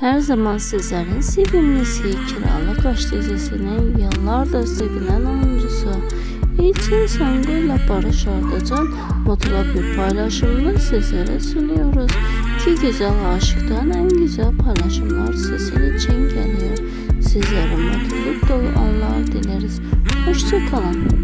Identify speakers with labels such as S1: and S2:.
S1: Her zaman sizlerin sevimlisi Kiralık Aşk dizisinin yıllardır sevilen oyuncusu İlçin Sango ile Barış Ardıcan mutlu bir paylaşımını sizlere sunuyoruz. Ki güzel aşıktan en güzel paylaşımlar sizin için geliyor. Sizlere mutluluk dolu anlar dileriz. Hoşçakalın.